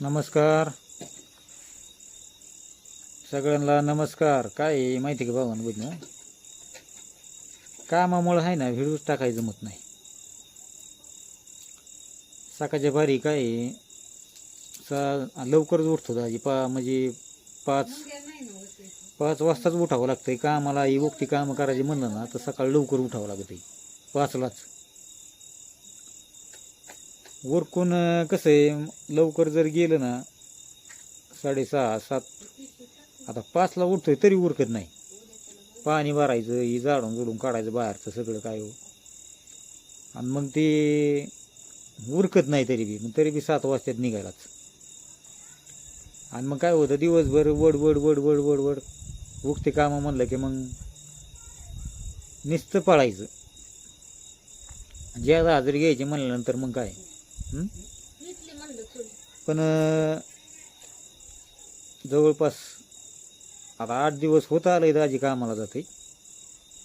नमस्कार. सगळ्यांना नमस्कार. काय आहे माहिती का भावानं बघ कामामुळं आहे ना व्हिडिओ टाकायचं जमत नाही. सकाळच्या भारी काय सा लवकरच उठतो दाजी. पा म्हणजे पाच पाच वाजताच उठावं लागतंय. कामाला ही वक्ती कामं करायची म्हणलं ना तर सकाळी लवकर उठावं लागतंय. पाचलाच. उरकून कसं आहे लवकर जर गेलं ना साडेसहा सात आता पाचला उठतोय तरी उरकत नाही. पाणी भरायचं ही झाडून जुडून काढायचं बाहेरचं सगळं काय हो. आणि मग ते उरकत नाही तरी बी मग तरी बी सात वाजतात निघायलाच. आणि मग काय होतं दिवसभर वड वड वड वड वड वड. उगते कामं म्हणलं की मग निस्त पळायचं. ज्या हजेरी घ्यायची म्हणल्यानंतर मग काय? पण जवळपास आता आठ दिवस होत आलंय दाजी कामाला जाते.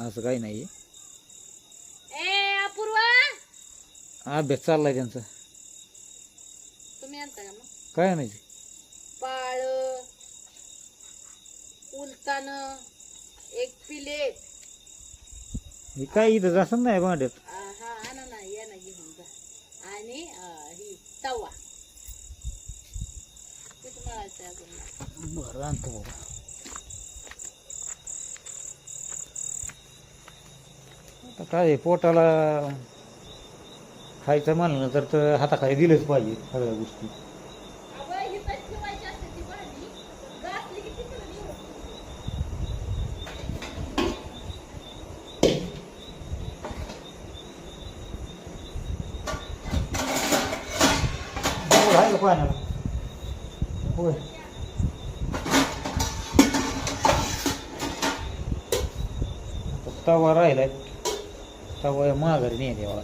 असं काही नाही अभ्यास चाललाय त्यांचा. काय नाही पाळ उलतान एक प्लेट हे काय इथं असं नाही भांड्यात. आणि ही तवा. पीठ मळायचं अजून बरं आणतो बाबा. आता काय पोटाला खायचं म्हणलं तर हाताखाली दिलंच पाहिजे सगळ्या गोष्टी अगं, ही तर ठेवायची असते ती भांडी. घासली की तिकडं नेऊ. गोड आहे का पाण्याला. होय. तवा राहिलाय. तवा माघारी नाही देवा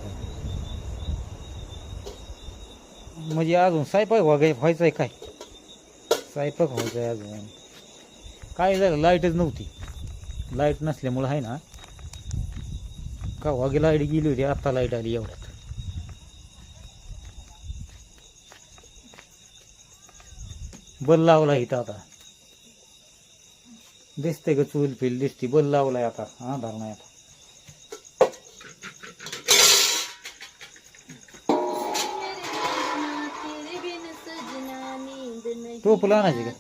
म्हणजे अजून सायपाक व्हाय व्हायचं आहे काय? सायपाक व्हायचं आहे अजून. काय झालं? लाईटच नव्हती. लाइट नसल्यामुळं आहे ना का वागे लाइट गेली होती आत्ता लाइट आली एवढ्यात बल लावला इथं आता. दिसते का चूल फिल दिसती बल लावलाय आता. आधार नाही आता. टोपलं आणायची का?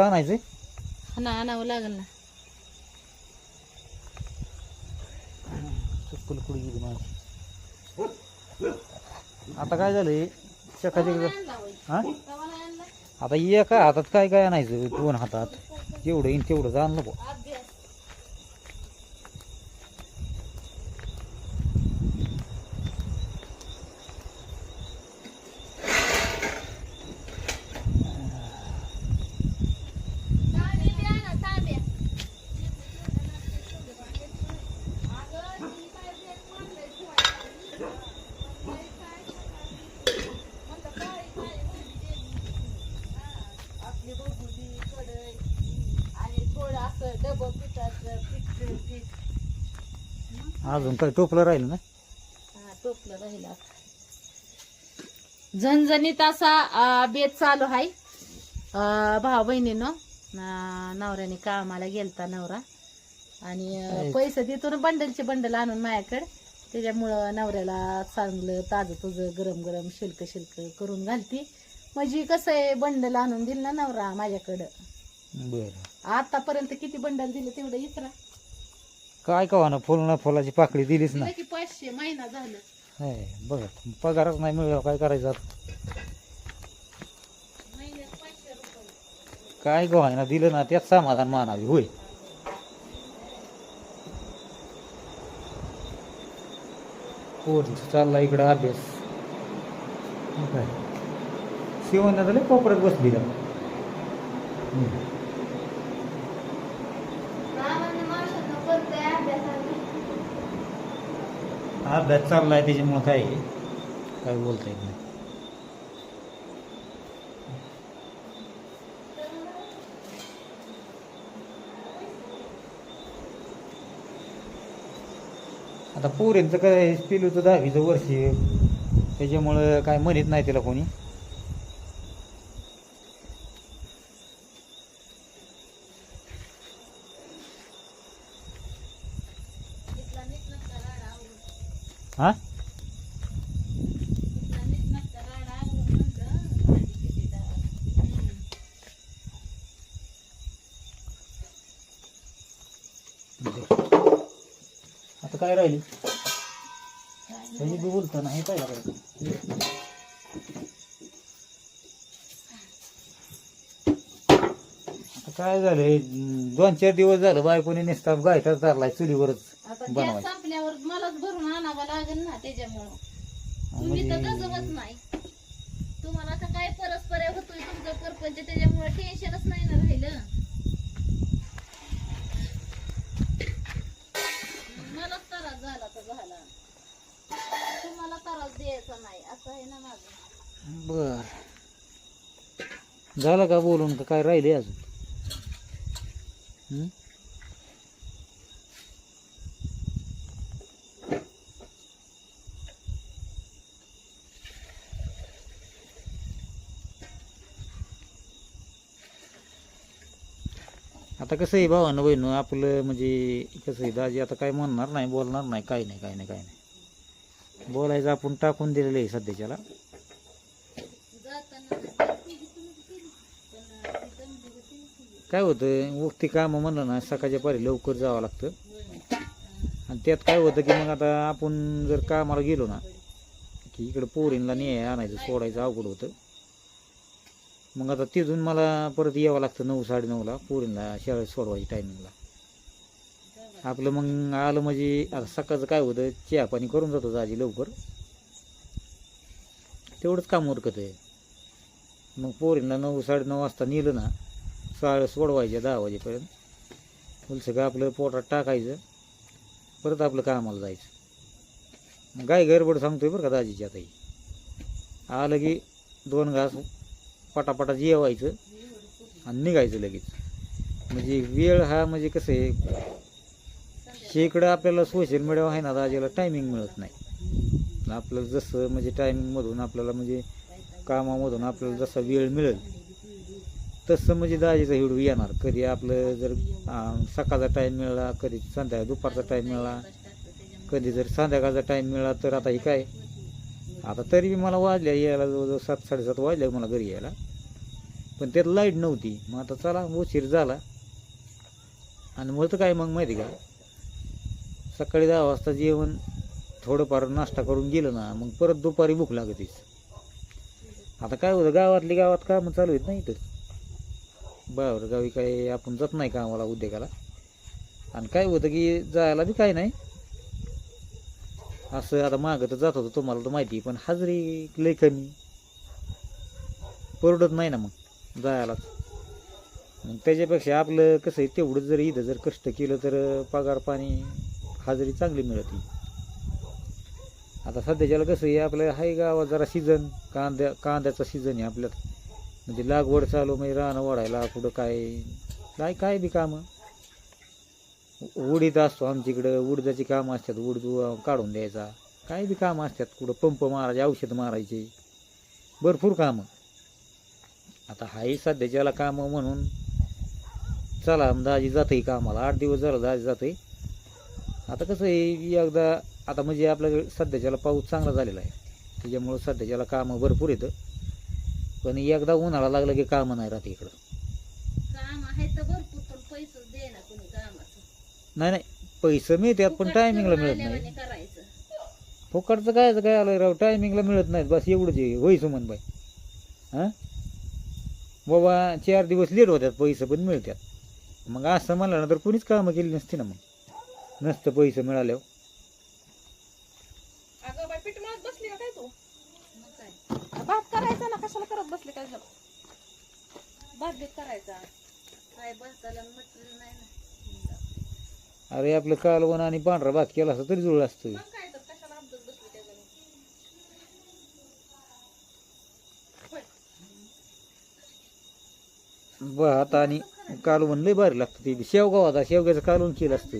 आणायचंय हा ना आणावं लागेल ना. चप्पल कुठे गेली माझी आता काय झालंय? चकाचक हा? आता एका हातात काय काय आणायचं? दोन हातात. तेवढं येईन तेवढंच आणलं नको अभ्यास आपली बघुली कढई आणि थोडं असं डबं पिठाचं पीठ पीठ अजून काय टोपलं राहिलं ना हा टोपलं राहिलं आता. झणझणीत असा अं, बेत चालू आहे भाऊ बहिणीनं नवऱ्याने कामाला गेलता नवरा. आणि अं? पैसे देतो ना बंडलचे बंडल आणून माझ्याकडे. त्याच्यामुळं नवऱ्याला चांगलं ताजं तुझं गरम गरम शिल्क शिल्क करून घालती. म्हणजे कसं आहे बंडल आणून दिलं ना नवरा माझ्याकडं. बरं. आतापर्यंत किती बंडल दिले तेवढं इतरा. काय कवा ना फुल ना फुलाची पाकळी दिलीच ना. की पाचशे महिना झालं. हाय, बघा पगारच नाही मिळाला काय करायचं काय गव्हा ना दिलं ना त्यात समाधान मानावी होय. पोरीचं चालला इकडं अभ्यास. काय? शिवण्या झाले कोपऱ्यात बसली का? हम्म. अभ्यास चाललाय त्याच्यामुळं काय? काय बोलता येत नाही. आता पोरींचं काय पिलूचं दहावीचं वर्ष त्याच्यामुळं काय म्हणत नाही त्याला कोणी. हा? आता काय राहिली? त्याची बी बोलताना हे काय आता काय झालंय? दोन चार दिवस झालं बायकोने नेसता गायटा चाललाय चुलीवरच बनवायचं लागेल ना त्याच्यामुळं. तुम्ही तर म्हणजे गजवत नाही. तुम्हाला आता काय परस्पर होतोय तुमचं परपंच त्याच्यामुळे टेन्शनच नाही ना राहिलं. मलाच त्रास झाला तर झाला. तुम्हाला त्रास द्यायचा नाही असं आहे ना माझं. बर. झालं का बोलून? काय राहिले अजून? आता कसं आहे भावानं बहिण आपलं म्हणजे कसं आहे दाजी आता काय म्हणणार नाही बोलणार नाही काही नाही काही नाही काही नाही. बोलायचं आपण टाकून दिलेलं आहे सध्याच्याला. काय होतं उगती कामं म्हणलं ना सकाळच्या पारी लवकर जावं लागतं. आणि त्यात काय होतं की मग आता आपण जर कामाला गेलो ना की इकडं पोरींला न्याय आणायचं सोडायचं अवघड होतं. मग आता तिथून मला परत यावं लागतं नऊ साडेनऊला. पोरींना शाळेत सोडवायची टायमिंगला आपलं मग आलं म्हणजे आता सकाळचं काय होतं चहा पाणी करून जातो आजी लवकर. तेवढंच काम उरकत आहे. मग पोरींना नऊ साडेनऊ वाजता नेलं ना शाळा सोडवायच्या दहा वाजेपर्यंत. उलसं आपलं पोटात टाकायचं. परत आपलं कामाला जायचं. गाय गडबड सांगतोय बरं का दाजीची आता ही. आलं की दोन घास पटापटा जेवायचं आणि निघायचं लगेच. म्हणजे वेळ हा म्हणजे कसं आहे शेकडं आपल्याला सोशल मीडियावर आहे ना राजाला टायमिंग मिळत नाही. आपल्याला जसं म्हणजे टायमिंगमधून आपल्याला म्हणजे कामामधून आपल्याला जसा वेळ मिळेल तसं म्हणजे दाजीचा हिडू येणार. कधी आपलं जर सकाळचा टाईम मिळाला कधी संध्याकाळी दुपारचा टाईम मिळाला कधी जर संध्याकाळचा टाईम मिळाला तर आता हे काय? आता तरी बी मला वाजल्या यायला जवळजवळ सात साडेसात वाजल्या मला घरी यायला. पण त्यात लाइट नव्हती. मग आता चला उशीर झाला. आणि मग तर काय मग माहिती का? सकाळी दहा वाजता जेवण थोडंफार नाश्ता करून गेलं ना मग परत दुपारी भूक लागतीच. आता काय होतं गावातली गावात कामं चालू आहेत नाही तर बरं गावी काय आपण जात नाही कामाला उद्योगाला. आणि काय होतं की जायला बी काय नाही. असं आता मागं तर जात होतं तुम्हाला तर माहिती आहे, पण हाजरी लय कमी. परवडत नाही ना मग. जायलाच मग त्याच्यापेक्षा आपलं कसं आहे तेवढं जर इथं जर कष्ट केलं तर पगार पाणी हाजरी चांगली मिळते आता सध्याच्याला कसं आहे आपलं हाय गावात जरा सीझन कांद्या कांद्याचा सीझन आहे आपल्यात. म्हणजे लागवड चालू म्हणजे रानं वाढायला कुठं काय काय काय बी कामं. उडीत असतो आमच्याकडं उडदाची कामं असतात उडद काढून द्यायचा. काय बी कामं असतात कुठं पंप मारायचे औषध मारायचे. भरपूर कामं. आता हाही सध्याच्याला कामं म्हणून चला दाजी जातंय कामाला. आठ दिवस झालं दाजी जातंय. आता कसं आहे एकदा आता म्हणजे आपल्याकडे सध्याच्याला पाऊस चांगला झालेला आहे त्याच्यामुळं सध्याच्याला कामं भरपूर येतं. पण एकदा उन्हाळा लागला की कामं नाही राहते इकडं. काम आहे तर भरपूर पण पैसे दे ना कोणी कामाचं. नाही नाही पैसे मिळतात पण टायमिंगला मिळत नाही. फुकटचं काय काय आलं राव टायमिंगला मिळत नाहीत बस एवढंच होई सुमन बाई. हां? बाबा चार दिवस लेट होत्यात पैसे पण मिळतात मग असं म्हणलं ना तर कोणीच कामं केली नसती ना मग. नसतं पैसे मिळाल्यावर. अगं बाई पीठ मळत बसली का काय तू? मग काय भात करायचा ना कशाला करत बसली काय झालं भात बीत करायचा. काय भाताला मटेरियल नाही ना. अरे आपलं कालवण आणि पांढरा भात केला असता तरी जुळलं असतं मग काय तर कशाला अभ्यास बसली काय झालं भात आणि कालवण लय भारी लागतं ते. शेवगाव आता शेवग्याचं कालवण केलं असतं.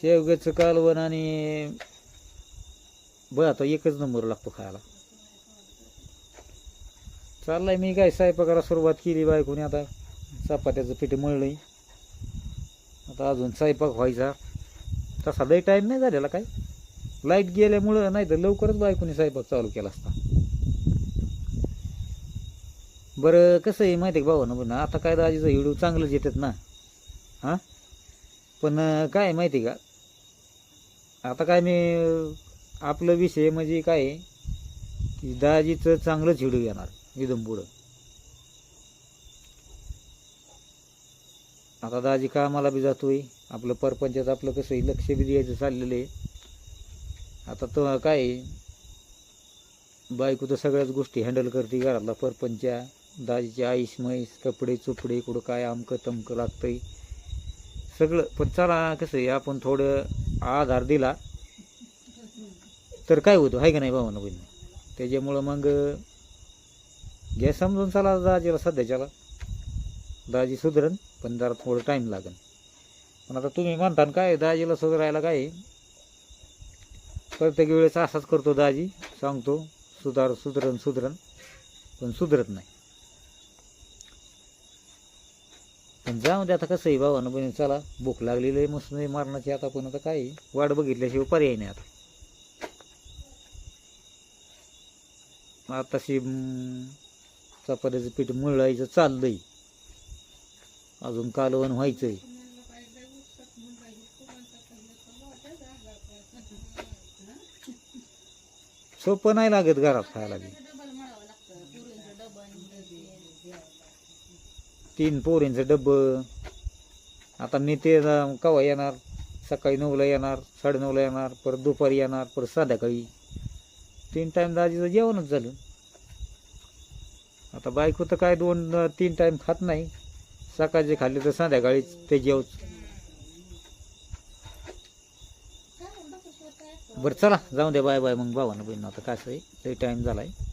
शेवग्याचं कालवण आणि बरं आता एकच नंबर लागतो खायला. चाललाय मी काय स्वयंपाकाला सुरुवात केली बायकोने. आता चपात्याचं पीठ मळलंय. आता अजून स्वयंपाक व्हायचा. तसा लई टाईम नाही झालेला काय? लाइट गेल्यामुळं नाही तर लवकरच बायकोने स्वयंपाक चालू केला असता. बरं कसं आहे माहिती आहे भाऊ ना आता काय दाजीचं व्हिडिओ चांगलंच येतात ना. हां? पण काय आहे माहिती आहे का? आता काय मी आपलं विषय म्हणजे काय आहे? की दाजीचं चांगलंच हिडू येणार एकदम पुढं. आता दाजी कामाला बी जातोय. आपलं परपंचात आपलं कसं आहे लक्ष बी द्यायचं चाललेलं आहे. आता तो काय आहे, बायको तर सगळ्याच गोष्टी हँडल करते घरातला परपंचा दाजीची आईस म्हैस कपडे चुपडे कुठं काय आमकं तमकं लागतंय. सगळं पण चला कसं आहे आपण थोडं आधार दिला तर काय होतं आहे का नाही भावानं बहिणी? त्याच्यामुळं मग घ्या समजून चला दाजीला सध्याच्याला. दाजी सुधरण पण जरा थोडं टाईम लागेल पण आता तुम्ही म्हणता ना काय दाजीला सुधारायला काय प्रत्येक वेळेस असाच करतो दाजी सांगतो सुधार सुधरण सुधरण पण सुधरत नाही. पण जाऊ दे आता कसं आहे भावानं बहिणी चला भूक लागलेली आहे मस्त नाही मारण्याची आता पण आता काय वाट बघितल्याशिवाय पर्याय नाही आता. आताशी अं, चपात्याचं पीठ मळायचं चाललंय. अजून कालवण व्हायचंय. सोपं नाही लागत घरात खायला बी. तीन पोरींचं डब्बं. आता मी ते केव्हा येणार? सकाळी नऊला येणार साडेनऊला येणार परत दुपारी येणार परत संध्याकाळी. तीन टाईम दाजीचं जेवणच झालं. आता बायको तर काय दोन तीन टाईम खात नाही. सकाळचे खाल्ले तर संध्याकाळीच ते जेवच. बरं चला. जाऊ द्या बाय बाय. मग भावानं बहिण आता कसं आहे? ते टाईम झाला आहे